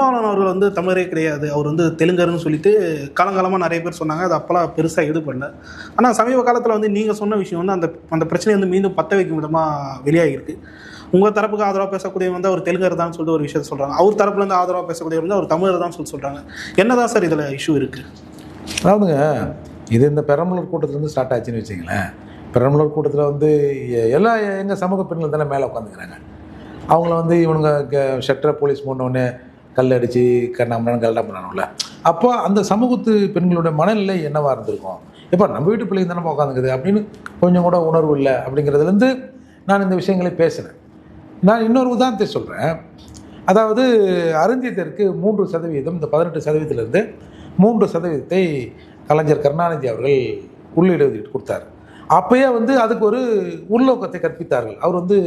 திருமாவளவன் அவர்கள் வந்து தமிழரே கிடையாது. அவர் வந்து தெலுங்கர்னு சொல்லிட்டு காலங்காலமாக நிறைய பேர் சொன்னாங்க. அது அப்போலாம் பெருசாக இது பண்ணல. ஆனால் சமீப காலத்தில் வந்து நீங்கள் சொன்ன விஷயம் வந்து அந்த அந்த பிரச்சனையை வந்து மீண்டும் பற்ற வைக்கும் விதமாக வெளியாகிருக்கு உங்கள் தரப்புக்கு ஆதரவாக பேசக்கூடியவர் வந்து அவர் தெலுங்கர் தான் சொல்லிட்டு ஒரு விஷயத்த சொல்கிறாங்க அவர் தரப்புலேருந்து ஆதரவாக பேசக்கூடியவர் வந்து அவர் தமிழர் தான் சொல்லி சொல்கிறாங்க என்னதான் சார் இதில் இஷ்யூ இருக்குது அதாவதுங்க இது இந்த பெரம்பலூர் கூட்டத்துலேருந்து ஸ்டார்ட் ஆச்சுன்னு வச்சிங்களேன் பெரம்பலூர் கூட்டத்தில் வந்து எல்லா எங்கள் சமூக பெண்கள் தானே மேலே உட்காந்துக்கிறாங்க. அவங்கள வந்து இவனுங்க ஷட்டரை போலீஸ் போனோடனே கல் அடித்து கண்ணாமண்ணு கல்டா பண்ணணும்ல. அப்போ அந்த சமூகத்து பெண்களுடைய மனநிலை என்னவாக இருந்திருக்கும்? இப்போ நம்ம வீட்டு பிள்ளைங்க தானே உட்காந்துக்குது அப்படின்னு கொஞ்சம் கூட உணர்வு இல்லை அப்படிங்கிறதுலேருந்து நான் இந்த விஷயங்களை பேசினேன். நான் இன்னொரு உதாரணத்தை சொல்கிறேன் அதாவது அருந்தியத்திற்கு மூன்று சதவீதம் இந்த பதினெட்டு சதவீதத்திலிருந்து மூன்று சதவீதத்தை கலைஞர் கருணாநிதி அவர்கள் உள்ளிடுவதற்கு கொடுத்தார். அப்பயே வந்து அதுக்கு ஒரு உள்நோக்கத்தை கற்பித்தார்கள். அவர் வந்து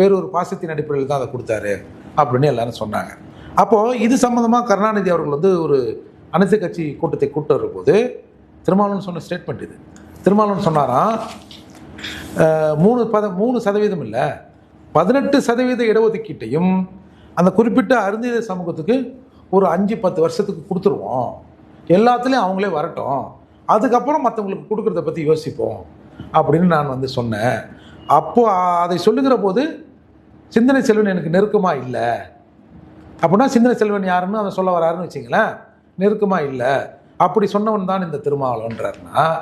வேறொரு பாசத்தின் அடிப்படையில் தான் அதை கொடுத்தாரு அப்படின்னு எல்லாரும் சொன்னாங்க. அப்போது இது சம்மந்தமாக கருணாநிதி அவர்கள் வந்து ஒரு அனைத்து கட்சி கூட்டத்தை கூட்டு வரும்போது திருமாவளவன் சொன்ன ஸ்டேட்மெண்ட் இது. திருமாவளவன் சொன்னாராம் மூணு பத மூணு சதவீதம் இல்லை பதினெட்டு சதவீத இடஒதுக்கீட்டையும் அந்த குறிப்பிட்ட அருந்தீத சமூகத்துக்கு ஒரு அஞ்சு பத்து வருஷத்துக்கு கொடுத்துருவோம். எல்லாத்துலேயும் அவங்களே வரட்டும். அதுக்கப்புறம் மற்றவங்களுக்கு கொடுக்குறத பற்றி யோசிப்போம் அப்படின்னு நான் வந்து சொன்னேன். அப்போது அதை சொல்லுகிற போது சிந்தனை செல்வன் எனக்கு நெருக்கமாக இல்லை. அப்படின்னா சிந்தனை செல்வன் யாருன்னு அதை சொல்ல வராருன்னு வச்சிங்களேன் நெருக்கமாக இல்லை. அப்படி சொன்னவன் தான் இந்த திருமாவளவன்றாருன்னா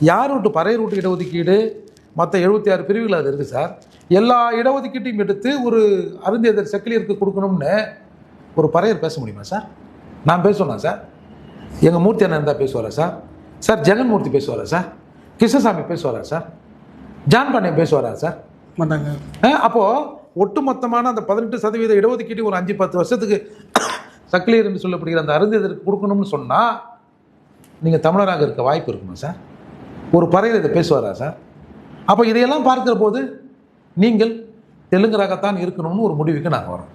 யார் விட்டு பறையர் விட்டு இடஒதுக்கீடு? மற்ற எழுபத்தி ஆறு பிரிவுகள் அது இருக்குது சார். எல்லா இடஒதுக்கீட்டையும் எடுத்து ஒரு அருந்தியதர் செக்கிலியருக்கு கொடுக்கணும்னு ஒரு பறையர் பேச முடியுமா சார்? நான் பேசுவேனா சார்? எங்கள் மூர்த்தி அண்ணன் இருந்தால் பேசுவாரா சார்? சார் ஜெகன்மூர்த்தி பேசுவாரா சார்? கிருஷ்ணசாமி பேசுவாரா சார்? ஜான் பாண்டியன் பேசுவாரா சார்? மாட்டாங்க. அஹ் அப்போ ஒட்டுமொத்தமான அந்த பதினெட்டு சதவீத இடஒதுக்கீடு ஒரு அஞ்சு பத்து வருஷத்துக்கு சக்லியர் என்று சொல்லப்படுகிற அந்த அருந்தியதற்கு கொடுக்கணும்னு சொன்னால் நீங்கள் தமிழராக இருக்க வாய்ப்பு இருக்குமா சார்? ஒரு பறையில் இதை பேசுவாரா சார்? அப்போ இதையெல்லாம் பார்க்குற போது நீங்கள் தெலுங்கராகத்தான் இருக்கணும்னு ஒரு முடிவுக்கு நாங்கள் வரோம்.